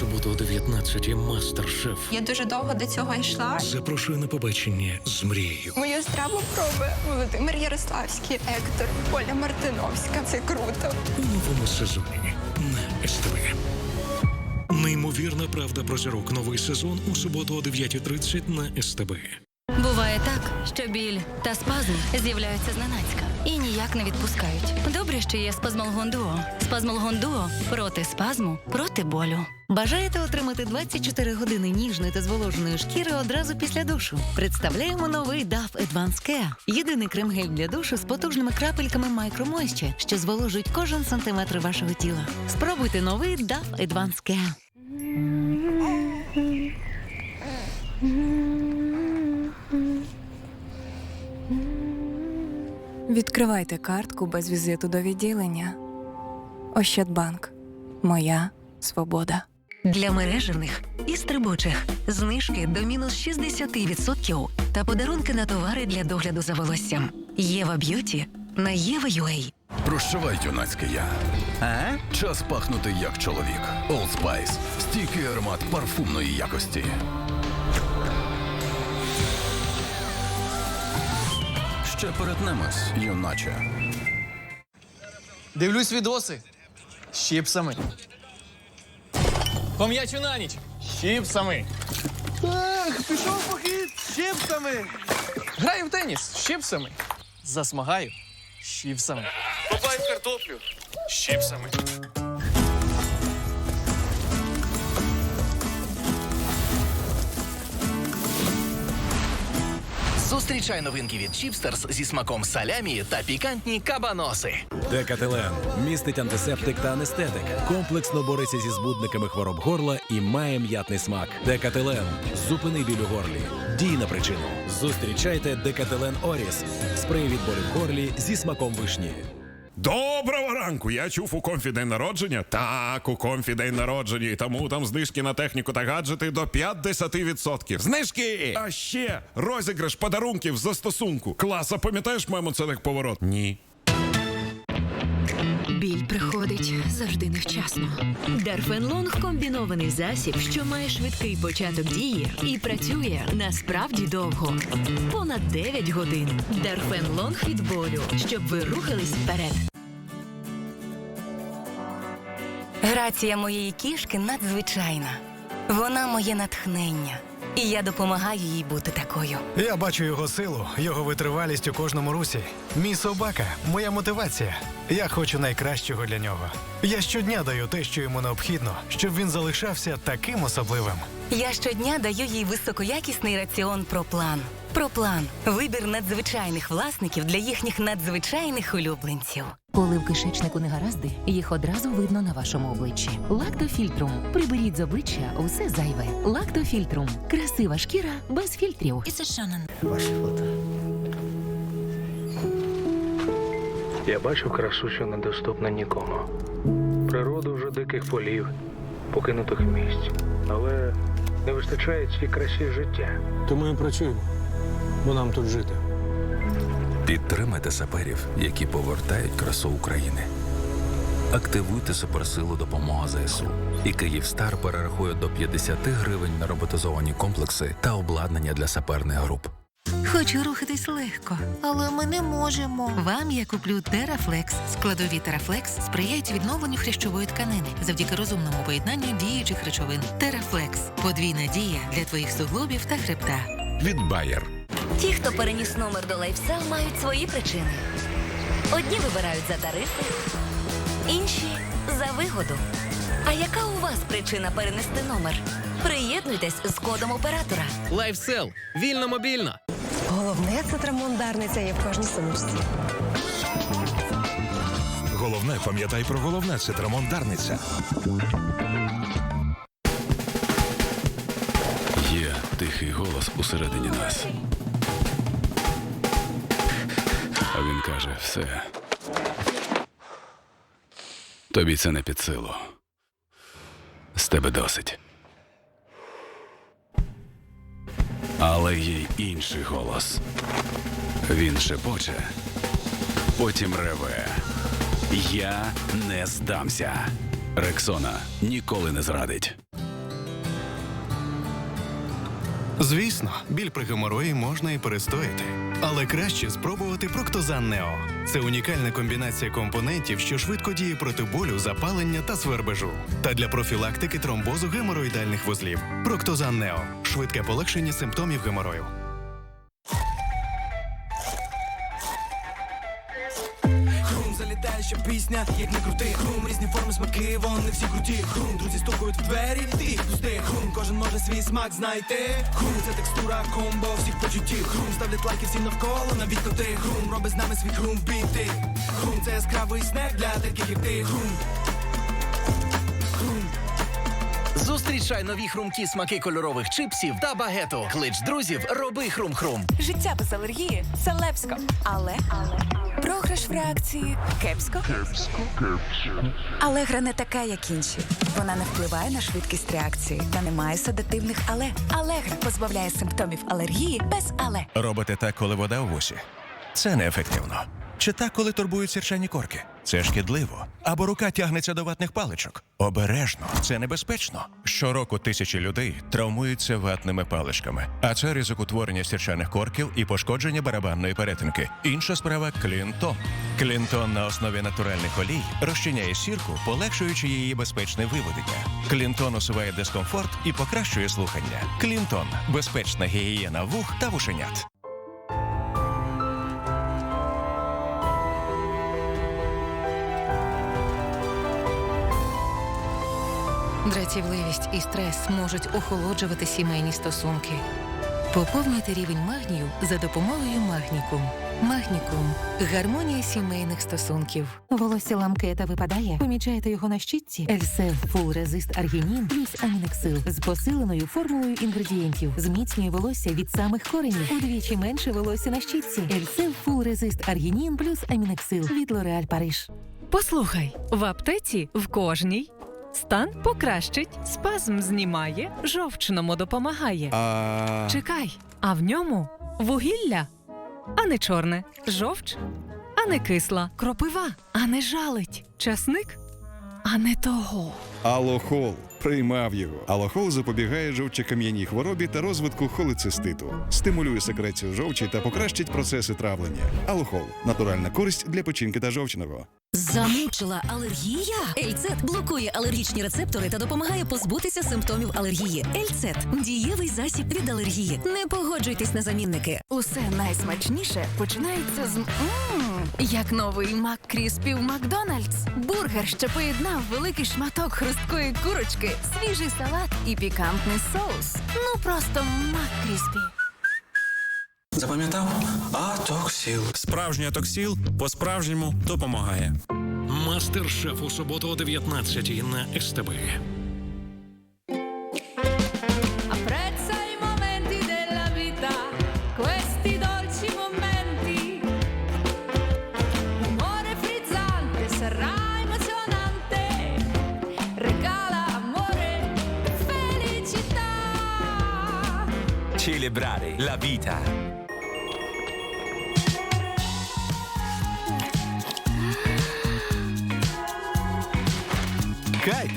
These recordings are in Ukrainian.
суботу о 19 мастер-шеф Я дуже довго до цього йшла. Запрошую на побачення з мрією. Моя страва проби Володимир Ярославський, Ектор, Оля Мартиновська. Це круто. у новому сезоні на СТВ. Неймовірна правда про зірок. Новий сезон у суботу о 9.30 на СТБ. Що біль та спазм з'являються зненацька і ніяк не відпускають. Добре, що є спазмолгон дуо. Спазмолгон дуо проти спазму, проти болю. Бажаєте отримати 24 години ніжної та зволоженої шкіри одразу після душу? Представляємо новий DAF Advanced Care. Єдиний крем-гель для душу з потужними крапельками Moisture, що зволожують кожен сантиметр вашого тіла. Спробуйте новий DAF Advanced Care. Відкривайте картку без візиту до відділення. Ощадбанк. Моя свобода. Для мережевних і стрибучих знижки до мінус 60% та подарунки на товари для догляду за волоссям. Єва Б'юті на Єва.ua. Прощавай, юнацьке я. А? Час пахнути як чоловік. Old Spice. Стійкий аромат парфумної якості. Ще перетнемось, юначе. Дивлюсь відоси з чіпсами. Пом'ячу на ніч з чіпсами. Ех, пішов похід з чіпсами. Граю в теніс з чіпсами. Засмагаю з чіпсами. Копаю картоплю з чіпсами. Зустрічай новинки від Чіпстерс зі смаком салямі та пікантні кабаноси. Декателен містить антисептик та анестетик. Комплексно бореться зі збудниками хвороб горла і має м'ятний смак. Декателен зупини біль у горлі. Дій на причину. Зустрічайте Декателен Оріс. Спрей від болю в горлі зі смаком вишні. Доброго ранку! Я чув у конфі день народження. Так, у конфі день народження, і тому там знижки на техніку та гаджети до 50%. Знижки! А ще розіграш подарунків за стосунку. Класа, пам'ятаєш, мамо, це так поворот? Ні. Біль приходить завжди невчасно. Дарфенлонг комбінований засіб, що має швидкий початок дії і працює насправді довго. Понад 9 годин. Дарфенлонг від болю, щоб ви рухались вперед. Грація моєї кішки надзвичайна. Вона моє натхнення. І я допомагаю їй бути такою. Я бачу його силу, його витривалість у кожному русі. Мій собака, моя мотивація. Я хочу найкращого для нього. Я щодня даю те, що йому необхідно, щоб він залишався таким особливим. Я щодня даю їй високоякісний раціон Проплан. Проплан вибір надзвичайних власників для їхніх надзвичайних улюбленців. Коли в кишечнику негаразди, їх одразу видно на вашому обличчі. Лактофільтрум. Приберіть з обличчя усе зайве. Лактофільтрум. Красива шкіра без фільтрів. Ваші фото. Я бачу красу, що недоступна нікому. Природу вже диких полів, покинутих місць. Але не вистачає цій красі життя. Тому і працюємо, бо нам тут жити. Підтримайте саперів, які повертають красу України. Активуйте суперсилу допомога ЗСУ. І Київстар перерахує до 50 гривень на роботизовані комплекси та обладнання для саперних груп. Хочу рухатись легко. Але ми не можемо. Вам я куплю Терафлекс. Складові Терафлекс сприяють відновленню хрящової тканини завдяки розумному поєднанню діючих речовин. Терафлекс подвійна дія для твоїх суглобів та хребта. Від Bayer. Ті, хто переніс номер до лайфсел, мають свої причини. Одні вибирають за тарифи, інші за вигоду. А яка у вас причина перенести номер? Приєднуйтесь з кодом оператора. Лайфсел. Вільно мобільно. Головне це трамондарниця є в кожній сумочці. Головне, пам'ятай про головне, це трамондарниця. Є тихий голос усередині нас. Він каже: все. Тобі це не під силу. З тебе досить. Але є інший голос. Він шепоче, потім реве. Я не здамся. Рексона ніколи не зрадить. Звісно, біль при геморої можна і перестояти. Але краще спробувати Проктозан Нео. Це унікальна комбінація компонентів, що швидко діє проти болю, запалення та свербежу. Та для профілактики тромбозу геморроїдальних вузлів. Проктозан Нео швидке полегшення симптомів геморою. Ще пісня, як не крути Хрум, різні форми, смаки, вони всі круті. Хрум, друзі стукають в двері, ти їх пусти. Хрум, кожен може свій смак знайти. Хрум, це текстура, комбо всіх почуттів. Хрум, ставлять лайки всім навколо, навіть коти Хрум, робить з нами свій хрум біти Хрум, це яскравий снег для таких як ти. Хрум, Зустрічай нові хрумкі смаки кольорових чипсів та багету. Клич друзів, роби хрум-хрум. Життя без алергії це лепсько. Але, програш в реакції кепсько. Алегра не така, як інші. Вона не впливає на швидкість реакції та не має седативних але. Алегра позбавляє симптомів алергії без але. Робите так, коли вода у вусі. Це неефективно. Чи так, коли турбують сірчані корки? Це шкідливо. Або рука тягнеться до ватних паличок. Обережно, це небезпечно. Щороку тисячі людей травмуються ватними паличками, а це ризик утворення сірчаних корків і пошкодження барабанної перетинки. Інша справа клінтон. Клінтон на основі натуральних олій розчиняє сірку, полегшуючи її безпечне виведення. Клінтон усуває дискомфорт і покращує слухання. Клінтон безпечна гігієна вух та вушенят. Дратівливість і стрес можуть охолоджувати сімейні стосунки. Поповнюйте рівень магнію за допомогою магнікум. Магнікум гармонія сімейних стосунків. Волосся ламке та випадає. Помічаєте його на щітці? Ельсев Фул Резист Аргінін плюс Амінексил з посиленою формулою інгредієнтів. Зміцнює волосся від самих коренів. Удвічі менше волосся на щітці. Ельсев Фул Резист Аргінін плюс Амінексил від Лореаль Париж. Послухай, в аптеці в кожній стан покращить, спазм знімає, жовчному допомагає. А... Чекай, а в ньому вугілля, а не чорне, жовч, а не кисла, кропива, а не жалить, часник, а не того. Алохол. Приймав його. Алохол запобігає жовчокам'яній хворобі та розвитку холециститу, стимулює секрецію жовчі та покращить процеси травлення. Алохол натуральна користь для печінки та жовчного. Замучила алергія? Ельцет блокує алергічні рецептори та допомагає позбутися симптомів алергії. Ельцет дієвий засіб від алергії. Не погоджуйтесь на замінники. Усе найсмачніше починається з м як новий Мак Кріспі в Макдональдс. Бургер, що поєднав великий шматок хрусткої курочки, свіжий салат і пікантний соус. Ну просто Мак Кріспі. Запам'ятав? Атоксіл. Справжній атоксіл по-справжньому допомагає. Мастер-шеф у суботу о 19 на СТБ. Apprezza i momenti Кайт!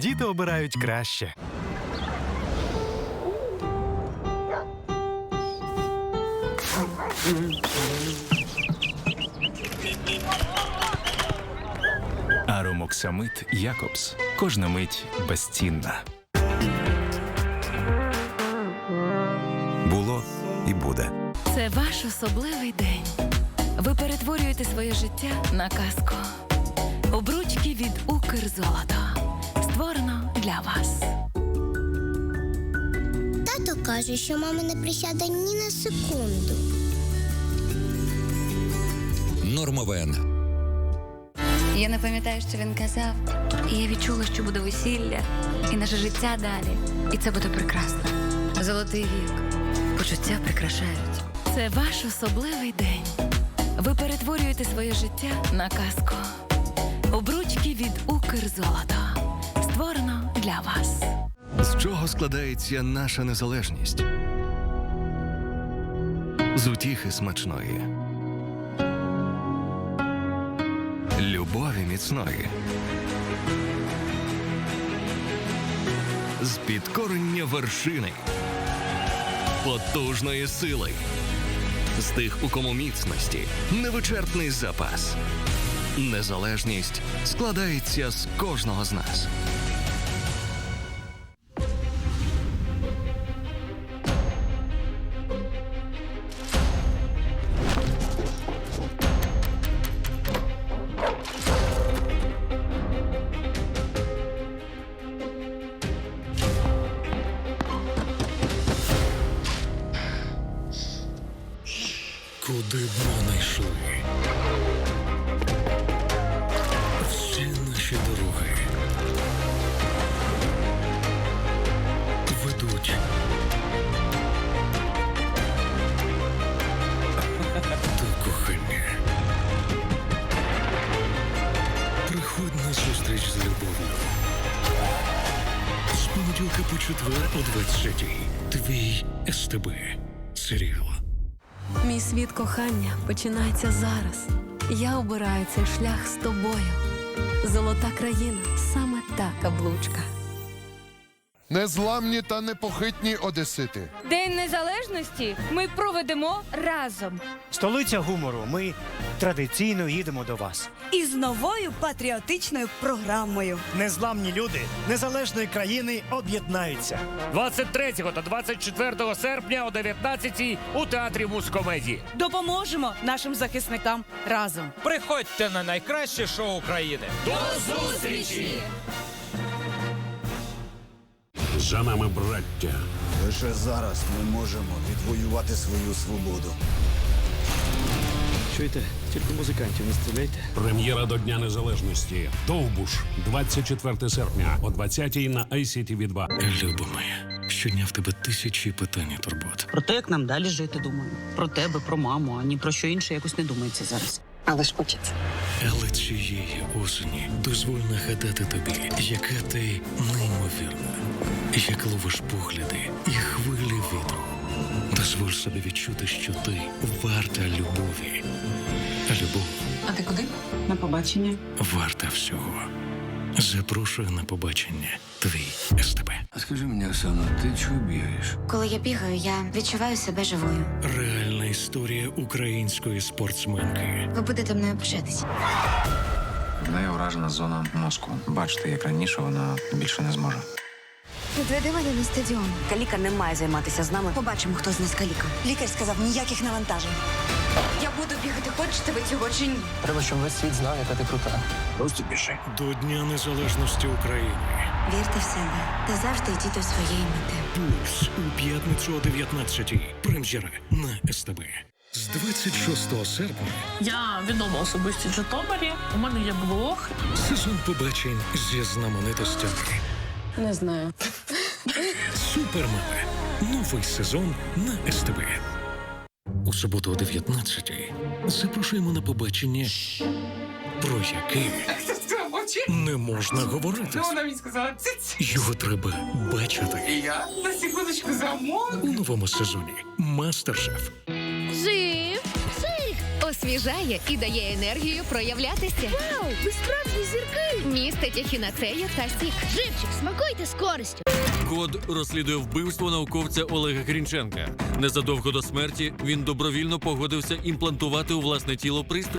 Діти обирають краще. Аромоксамит Якобс. Кожна мить безцінна. Було і буде. Це ваш особливий день. Ви перетворюєте своє життя на казку. Обручки від Укрзолото. Створено для вас. Тато каже, що мама не присяде ні на секунду. Нормовен. Я не пам'ятаю, що він казав, і я відчула, що буде весілля, і наше життя далі. І це буде прекрасно. Золотий вік. Почуття прикрашають. Це ваш особливий день. Ви перетворюєте своє життя на казку. Обручки від Укрзолото. Створено для вас. З чого складається наша незалежність? З утіхи смачної, любові міцної, з підкорення вершини, потужної сили. З тих, у кому міцності, невичерпний запас. Незалежність складається з кожного з нас. Куди б ми йшли? Наші дороги ведуть до кохання. Приходь на зустріч з любов'ю. З понеділка по четвер о 20-й. Твій СТБ. Серіал. Мій світ кохання починається зараз. Я обираю цей шлях з тобою. Золота країна саме та каблучка. Незламні та непохитні одесити. День незалежності ми проведемо разом. Столиця гумору. Ми традиційно їдемо до вас. із новою патріотичною програмою. Незламні люди незалежної країни об'єднаються. 23 та 24 серпня о 19 у театрі мускомедії. Допоможемо нашим захисникам разом. Приходьте на найкраще шоу України. До зустрічі! За нами браття. Лише зараз ми можемо відвоювати свою свободу. Чуєте, тільки музикантів не стріляйте. Прем'єра до Дня Незалежності. Довбуш. 24 серпня о 20-й на ICTV 2 Люба моя, щодня в тебе тисячі питань і турбот. Про те, як нам далі жити, думаю. Про тебе, про маму, а ні про що інше якось не думається зараз. Але ж хочеться. Але цієї осені дозволь нагадати тобі, яка ти неймовірна, як ловиш погляди і хвилі вітру. Дозволь собі відчути, що ти варта любові. А любов А ти куди? На побачення. варта всього. Запрошую на побачення твій СТБ. А скажи мені, Оксана, ти чого бігаєш? Коли я бігаю, я відчуваю себе живою. Реальна історія української спортсменки. Ви будете мною пишатись. В неї уражена зона мозку. Бачите, як раніше вона більше не зможе. Відведи мене на стадіон. Каліка не має займатися з нами. Побачимо, хто з нас каліка. Лікар сказав ніяких навантажень. Я буду хочете ви цього чи ні? Треба, щоб весь світ знав, яка ти крута. Просто біжи. До Дня Незалежності України. Вірте в себе та завжди йдіть до своєї мети. Пульс у п'ятницю о 19-й. Прем'єра на СТБ. З 26 серпня Я відома особистість Житомирі. У мене є блог. сезон побачень зі знаменитостями. Не знаю. Супермами. Новий сезон на СТБ. У суботу о 19-й запрошуємо на побачення, про яке не можна говорити. Вона мені сказала. Його треба бачити І я на секундочку замовк. у новому сезоні. Мастер-шеф. Жив! Шик! Освіжає і дає енергію проявлятися. Вау! Ви справжні зірки! Містить ехінацею та сік. Живчик, смакуйте з користю. Код розслідує вбивство науковця Олега Грінченка. Незадовго до смерті він добровільно погодився імплантувати у власне тіло пристрій.